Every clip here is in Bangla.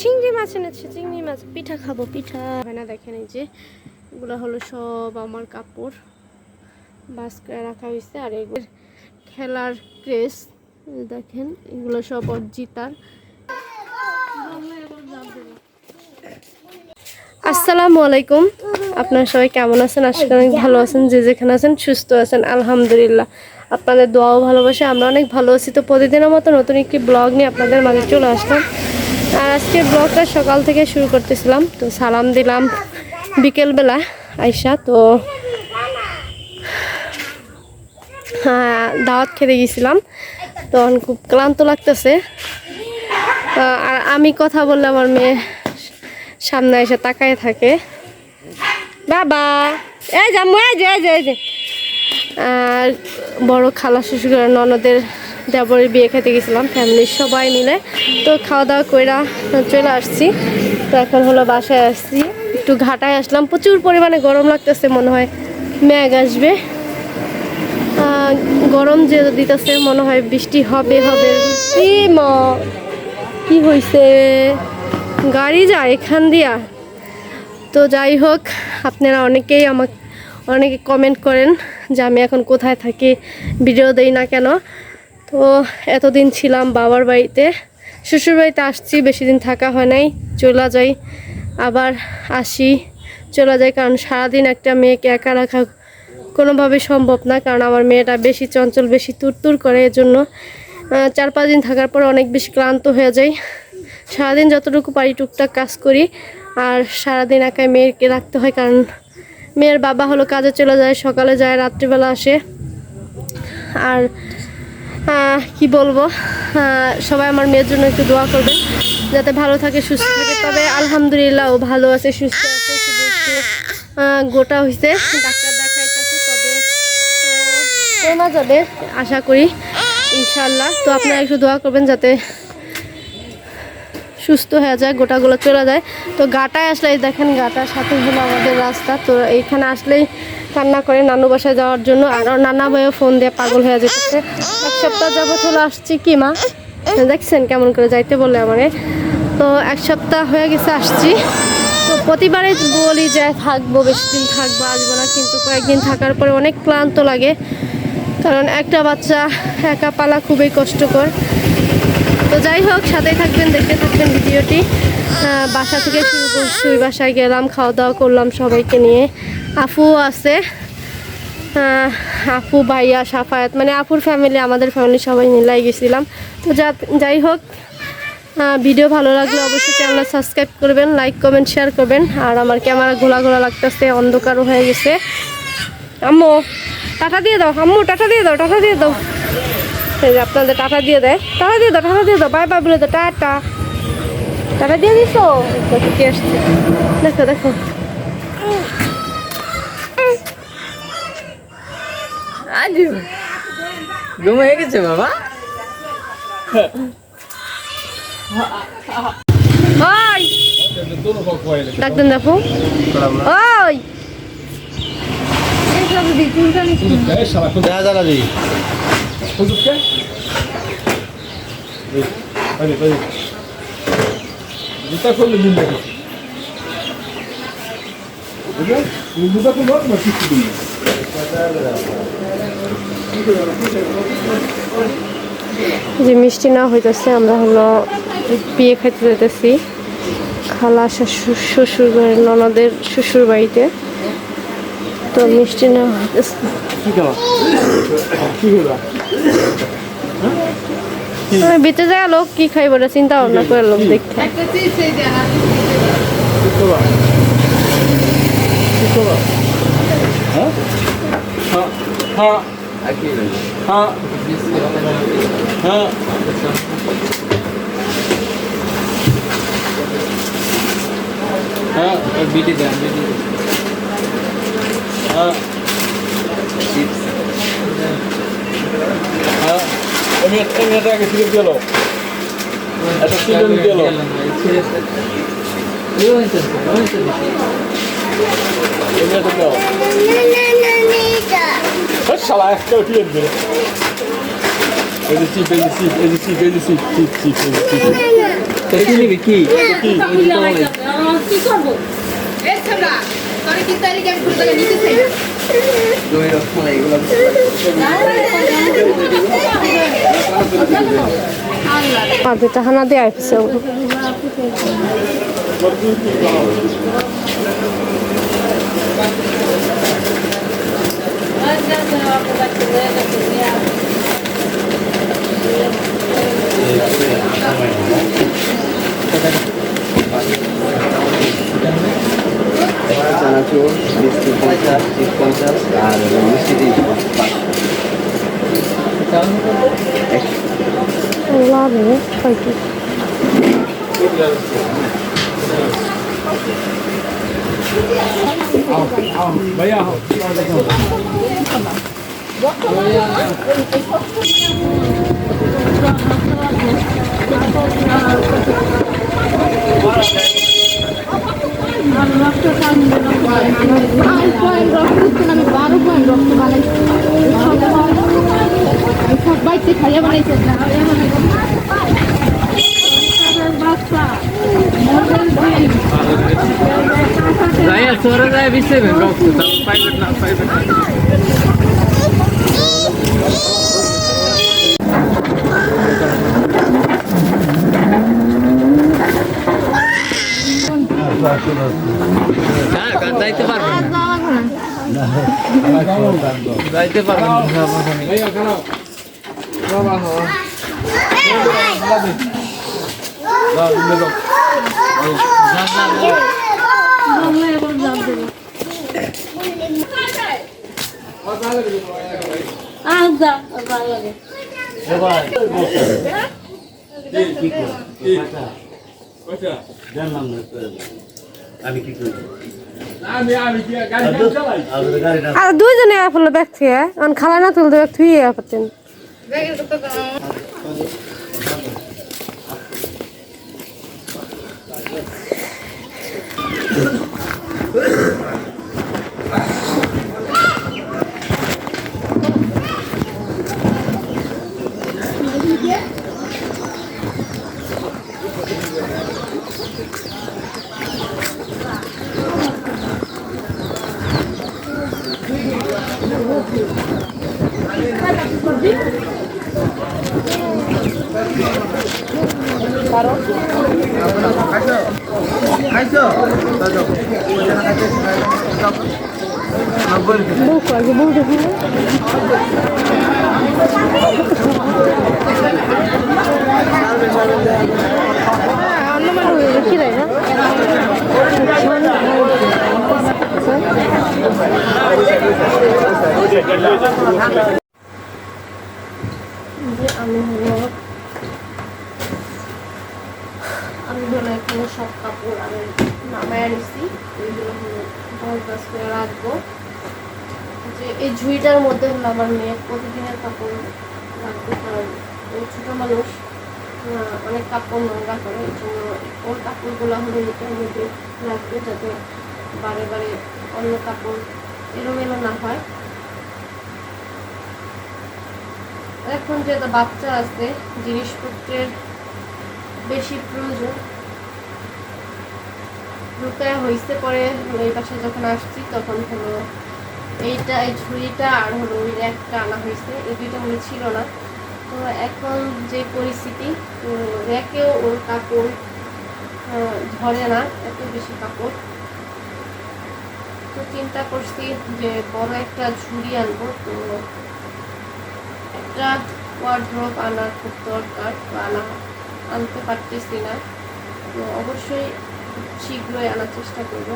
চিংড়ি মাছ এনেছে, চিংড়ি মাছ। পিঠা খাব, পিঠা। হয় না, দেখেন এই যে এগুলো হলো সব আমার কাপড়। বাস রাখা হয়েছে আর এগুলো খেলার ড্রেস দেখেন, এগুলো সব অর্জিতার আসসালামু আলাইকুম। আপনারা সবাই কেমন আছেন? আশা করি অনেক ভালো আছেন, যে যেখানে আছেন, সুস্থ আছেন, আলহামদুলিল্লাহ। আপনাদের দোয়াও ভালোবাসে, আমরা অনেক ভালো আছি। তো প্রতিদিনের মতো নতুন একটি ব্লগ নিয়ে আপনাদের মাঝে চলে আসলাম। আর আজকের ব্লগটা সকাল থেকে শুরু করতেছিলাম, তো সালাম দিলাম বিকেলবেলা আইসা তো দাওয়াত খেতে গেছিলাম তখন খুব ক্লান্ত লাগতেছে। আর আমি কথা বললে আমার মেয়ে সামনে এসে তাকায় থাকে। বাবা! এই যে এই যে এই যে। আর বড় খালা শ্বশুর ননদের দেবরের বিয়ে খেতে গেছিলাম ফ্যামিলির সবাই মিলে। তো খাওয়া দাওয়া কইরা চলে আসছি। তো এখন হলো বাসায় আসছি। একটু ঘাটায় আসলাম। প্রচুর পরিমাণে গরম লাগতেছে, মনে হয় ম্যাগ আসবে। গরম যে দিতেছে, মনে হয় বৃষ্টি হবে হবে। কি ম, কি হয়েছে গাড়ি যায় এখান দিয়া। তো যাই হোক, আপনারা অনেকেই আমাকে অনেকে কমেন্ট করেন যে আমি এখন কোথায় থাকি ভিডিও দেই না কেন। তো এতদিন ছিলাম বাবার বাড়িতে, শ্বশুর বাড়িতে আসছি, বেশি দিন থাকা হয় নাই, চলে যাই। আবার আসি, চলে যাই, কারণ সারাদিন একটা মেয়েকে একা রাখা কোনোভাবে সম্ভব না, কারণ আমার মেয়েটা বেশি চঞ্চল, বেশি তুরতুর করে এজন্য। চার পাঁচ দিন থাকার পর অনেক বেশি ক্লান্ত হয়ে যাই। সারাদিন যতটুকু পারি টুকটাক কাজ করি, আর সারাদিন একাই মেয়েকে রাখতে হয়, কারণ মেয়ের বাবা হলো কাজে চলে যায়, সকালে যায়, রাত্রিবেলা আসে। আর কি বলব? সবাই আমার মেয়ের জন্য একটু দোয়া করবেন, যাতে ভালো থাকে, সুস্থ থাকে। তবে আলহামদুলিল্লাহ ও ভালো আছে, সুস্থ আছে গোটা হয়েছে ডাক্তার দেখাইতেছে, তবে কমা যাবে, আশা করি ইনশাল্লাহ তো আপনারা একটু দোয়া করবেন যাতে সুস্থ হয়ে যায়, গোটাগুলো চলে যায়। তো গাটায় আসলে দেখেন, গাটার সাথে হলো আমাদের রাস্তা। তো এইখানে আসলেই কান্না করে নানু বাসায় যাওয়ার জন্য। আর নানা ভাইও ফোন দিয়ে পাগল হয়ে যেতেছে। এক সপ্তাহ যাবত হলো আসছি কি মা? দেখছেন কেমন করে যাইতে বলে আমারে তো এক সপ্তাহ হয়ে গেছে আসছি। তো প্রতিবারে বলি যে থাকব, বেশি দিন থাকব, আসব না। কিন্তু কয়েকদিন থাকার পরে অনেক ক্লান্ত লাগে। কারণ একটা বাচ্চা একা পালা খুবই কষ্টকর। তো যাই হোক, সাথেই থাকবেন, দেখতে থাকবেন ভিডিওটি। বাসা থেকে শুরু ওই বাসায় গেলাম খাওয়া দাওয়া করলাম সবাইকে নিয়ে। আফু আছে। আপু ভাইয়া, সাফায়াত মানে আপুর ফ্যামিলি আমাদের ফ্যামিলি সবাই মিলাই গেছিলাম। তো যা, যাই হোক ভিডিও ভালো লাগলে অবশ্যই চ্যানেল সাবস্ক্রাইব করবেন লাইক কমেন্ট শেয়ার করবেন। আর আমার ক্যামেরা ঘোলা ঘোলা লাগতেছে, অন্ধকারও হয়ে গেছে। আম্মু, টাটা দিয়ে দাও, আম্মু, টাটা দিয়ে দাও, টাটা দিয়ে দাও। এই যে আপনাদের টাকা দিয়ে দেয়। টাকা দিয়ে দাও টাকা দিয়ে দাও। বাই বাই বলে দাও টাটা। টাকা দিয়ে দিছো? দেখো কি আসছে। দেখো ঘুম হয়ে গেছে বাবা? ওই। ডাকতেন দেখো। ওই। দেখা জ্বালাবি জুতা করলে দিন লাগে জুতা করল না কিছু দিন যে মিষ্টি না হইতেছে আমরা হলো বিয়ে খাইতে যেতেছি খালা শ্বশুর শ্বশুর ঘরের ননদের শ্বশুর বাড়িতে। তো মিষ্টি না হইতেছে বেঁচে যায় লোক কি খাইব না চিন্তা ভাবনা করে লোক দেখতে। হ্যাঁ বিটি দেন বিটি হ্যাঁ আমি একটা মেয়েটা আগে সিলেট গেল একটা সিজন গেল এই মেয়েটা গেল শালা একটা উঠিয়ে গেল এই যে চিপ এই যে চিপ এই যে চিপ এই যে চিপ চিপ চিপ এই যে চিপ তো কি নিবি কি কি করব এই ছোড়া তোর কি তারিখ আমি ঘুরে গেলে নিতে চাই দই রসমালাই এগুলো আর দুটা হানা দিয়ে আইছে চানাচুর বিস্কুট পঞ্চাশ চিপ পঞ্চাশ আর মিষ্টি তিরিশ লাগে কয়টি ভাইয়া আমি রক্ত পাইবেন না গান যাইতে পারবেন যাইতে পারবেন না ভাইয়া খারাপ বাবা হো দাও দিলে দাও কইছা আমি কি করি আমি আমি কি গাড়ি চালাই আমাদের গাড়িটা আর দুইজনে আসলে দেখছি থেকে খালা না তুলতে ব্যাগ থুয়ে পাচ্ছেন বুক আগে বুক দেখি কি রে আমি হলো আমি হলো এখানে সব কাপড় আমি নামায় আনিছি। ওইগুলো হলো দশ করে রাখব। যে এই ঝুড়িটার মধ্যে হলো আমার মেয়ের প্রতিদিনের কাপড় রাখব, কারণ ও ছোটো মানুষ অনেক কাপড় নোংরা করে, এই জন্য ওর কাপড়গুলো হলো এটার মধ্যে রাখবে যাতে বারে বারে অন্য কাপড় এলোমেলো না হয়। এখন যেহেতু বাচ্চা আছে, জিনিসপত্রের বেশি প্রয়োজন। রূপায় হয়েছে পরে এই পাশে যখন আসছি, তখন হলো এইটা, এই ঝুড়িটা আর হলো ওই র্যাকটা আনা হয়েছে এই দুইটা হলো ছিল না। তো এখন যে পরিস্থিতি র্যাকেও ওর কাপড় ধরে না, এত বেশি কাপড়। তো চিন্তা করছি যে বড় একটা ঝুড়ি আনব। তো একটা ওয়ার্ড্রপ আনার খুব দরকার তো আনা আনতে পারতেছি না। তো অবশ্যই শীঘ্রই আনার চেষ্টা করব।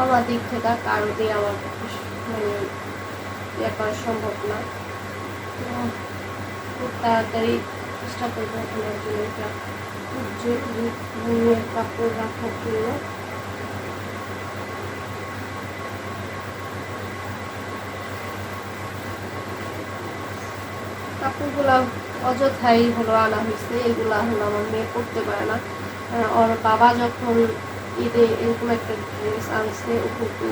আমার দিক থেকে কারও দিয়ে আমার মানে করা সম্ভব না। তো খুব তাড়াতাড়ি চেষ্টা করব আমার জন্য একটা উজ্জ্বল কাপড় রাখার জন্য। কাপড়গুলো অযথাই হলো আনা হয়েছে এগুলা হলো আমার মেয়ে পড়তে পারে না। ওর বাবা যখন ঈদে এরকম একটা ড্রেস আনছে কিন্তু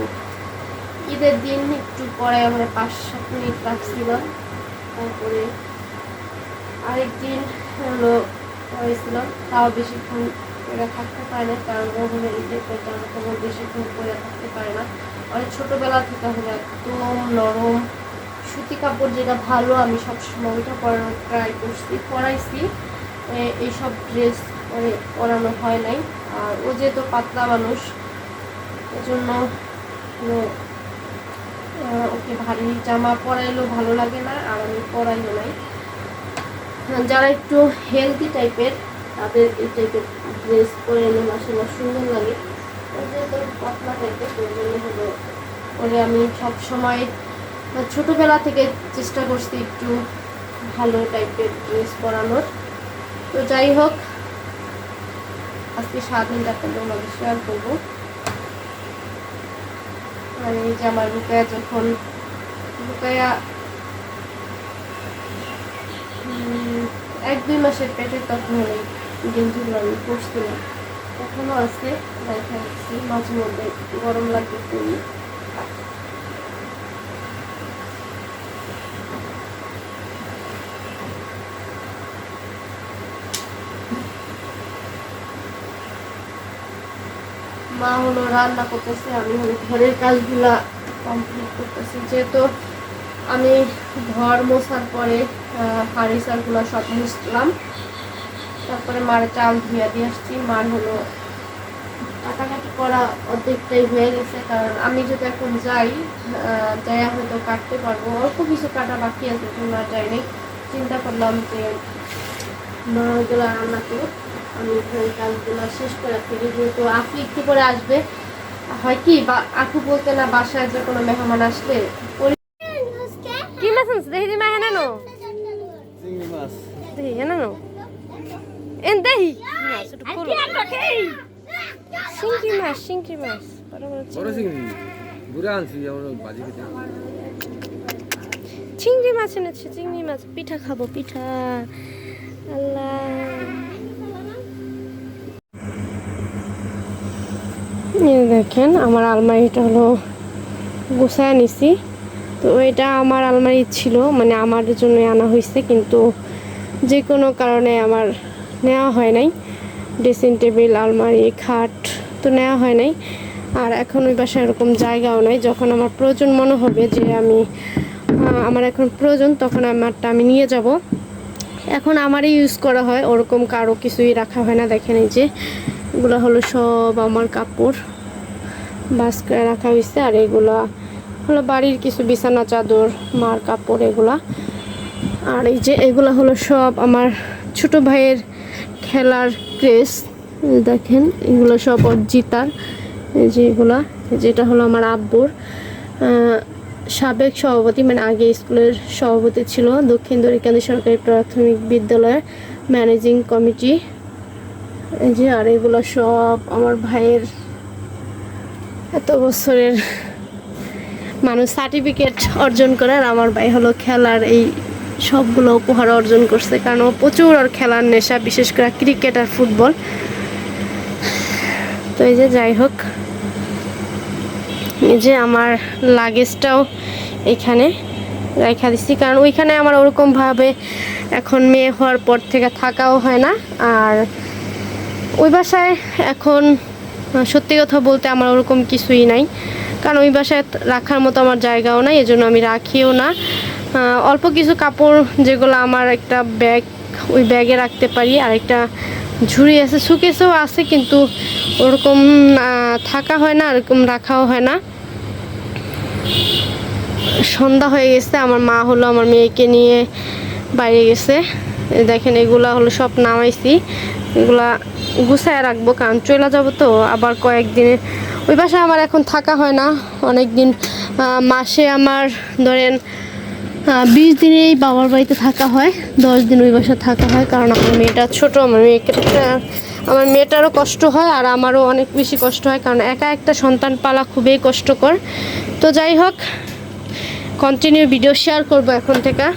ঈদের দিন একটু পরে মানে পাঁচ সাত মিনিট রাখছিলাম, তারপরে আরেকদিন হলো পরেছিলাম তাও বেশিক্ষণ পরে থাকতে পারে না কারণ ও হলে এই টাইপের জামা কাপড় বেশিক্ষণ করে থাকতে পারে না। অনেক ছোটোবেলা থেকে হলে একদম নরম সুতি কাপড় যেটা ভালো আমি সবসময় ওইটা পরানোর ট্রাই করছি পরাইছি। এইসব ড্রেস পরে পরানো হয় নাই। আর ও যেহেতু পাতলা মানুষ এজন্য মানে, ওকে ভারী জামা পরাইলেও ভালো লাগে না আর আমি পরাইও নাই। যারা একটু হেলদি টাইপের তাদের এই টাইপের ড্রেস পরে এলে মাসাল্লাহ সুন্দর লাগে। ও যেহেতু পাতলা টাইপের ওই জন্য হলো ওরে আমি সব সময় ছোটোবেলা থেকে চেষ্টা করছি একটু ভালো টাইপের ড্রেস পরানোর। তো যাই হোক, আজকে স্বাধীনটা তোমাদের শেয়ার করব। আর এই যে আমার রুকায়া যখন রুকায়া এক দুই মাসের পেটে তখন এই গেঞ্জিগুলো আমি পরছিলাম। এখনও আছে, দেখা যাচ্ছে, মাঝে মধ্যে গরম লাগবে মা হলো রান্না করতেছে, আমি হলো ঘরের কাজগুলা কমপ্লিট করতেছি। যেহেতু আমি ঘর মোছার পরে হাঁড়ি সারগুলো সব মুছলাম। তারপরে মার চাল ধুইয়া দিয়ে আসছি। মার হলো কাটাকাটি করা অর্ধেকটাই হয়ে গেছে, কারণ আমি যদি এখন যাই যাইয়া হয়তো কাটতে পারব। অল্প কিছু কাটা বাকি আছে আর যাইনি। চিন্তা করলাম যে, মা ওগুলো রান্না করুক। আমি ঘরের কাজগুলো শেষ করে ফেলি যেহেতু আপু একটু পরে আসবে। হয় কি বা আপু বলতে না বাসায় যে কোনো মেহমান আসলে কি মাছ আনছে দেখি দিমা নো চিংড়ি মাছ। দেখি নো এন দেখি। সিঙ্কি মাছ সিঙ্কি মাছ। বড় বড় বড় চিংড়ি। চিংড়ি আনছি আমরা বাজি খেতে চিংড়ি মাছ এনেছে চিংড়ি মাছ। পিঠা খাব পিঠা। আল্লাহ। দেখেন, আমার আলমারিটা হলো গুছায় নিছি। তো এটা আমার আলমারি ছিল মানে আমার জন্য আনা হয়েছে, কিন্তু যে কোনো কারণে আমার নেওয়া হয় নাই। ড্রেসিং টেবিল, আলমারি, খাট তো নেওয়া হয় নাই। আর এখন ওই বাসায় এরকম জায়গাও নাই। যখন আমার প্রয়োজন মনে হবে যে আমি আমার এখন প্রয়োজন, তখন আমারটা আমি নিয়ে যাব। এখন আমারই ইউজ করা হয়, ওরকম কারও কিছুই রাখা হয় না। দেখেন এই যে, এগুলো হলো সব আমার কাপড়। বাস রাখা হয়েছে আর এগুলা হলো বাড়ির কিছু বিছানা, চাদর, মার কাপড়, এগুলা। আর এই যে, এগুলা হলো সব আমার ছোট ভাইয়ের খেলার ড্রেস দেখেন, এগুলো সব ওর জিতার। এই যে এগুলা যেটা হলো আমার আব্বুর। সাবেক সভাপতি মানে আগে স্কুলের সভাপতি ছিল দক্ষিণ দরিকান্দি সরকারি প্রাথমিক বিদ্যালয়ের ম্যানেজিং কমিটি। এই যে, আর এগুলো সব আমার ভাইয়ের এত বছরের মানুষ সার্টিফিকেট অর্জন করে, আর আমার ভাই হলো খেলার এই সবগুলো উপহার অর্জন করছে, কারণ ও প্রচুর ওর খেলার নেশা, বিশেষ করে ক্রিকেট আর ফুটবল তো এই যে, যাই হোক। যে আমার লাগেজটাও এখানে রেখা দিচ্ছি কারণ ওইখানে আমার ওরকমভাবে এখন মেয়ে হওয়ার পর থেকে থাকাও হয় না। আর ওই বাসায় এখন সত্যি কথা বলতে আমার ওরকম কিছুই নাই। কারণ ওই বাসায় রাখার মতো আমার জায়গাও নাই, এজন্য আমি রাখিও না। অল্প কিছু কাপড় যেগুলো আমার একটা ব্যাগ ওই ব্যাগে রাখতে পারি। আর একটা ঝুড়ি আছে, সুকেসেও আছে, কিন্তু ওরকম থাকা হয় না ওরকম রাখাও হয় না। সন্ধ্যা হয়ে গেছে, আমার মা হলো আমার মেয়েকে নিয়ে বাইরে গেছে। দেখেন, এগুলা হলো সব নামাইছি। এগুলা গুছায় রাখব, কারণ চলে যাব তো, আবার কয়েকদিনে। ওই বাসায় আমার এখন থাকা হয় না। অনেক দিন মাসে আমার, ধরেন বিশ দিনে এই বাবার বাড়িতে থাকা হয়, দশ দিন ওই বাসা থাকা হয়, কারণ আমার মেয়েটা ছোট, আমার মেয়েকে আমার মেয়েটারও কষ্ট হয় আর আমারও অনেক বেশি কষ্ট হয়, কারণ একা একটা সন্তান পালা খুবই কষ্টকর। তো যাই হোক কন্টিনিউ ভিডিও শেয়ার করব এখন থেকে।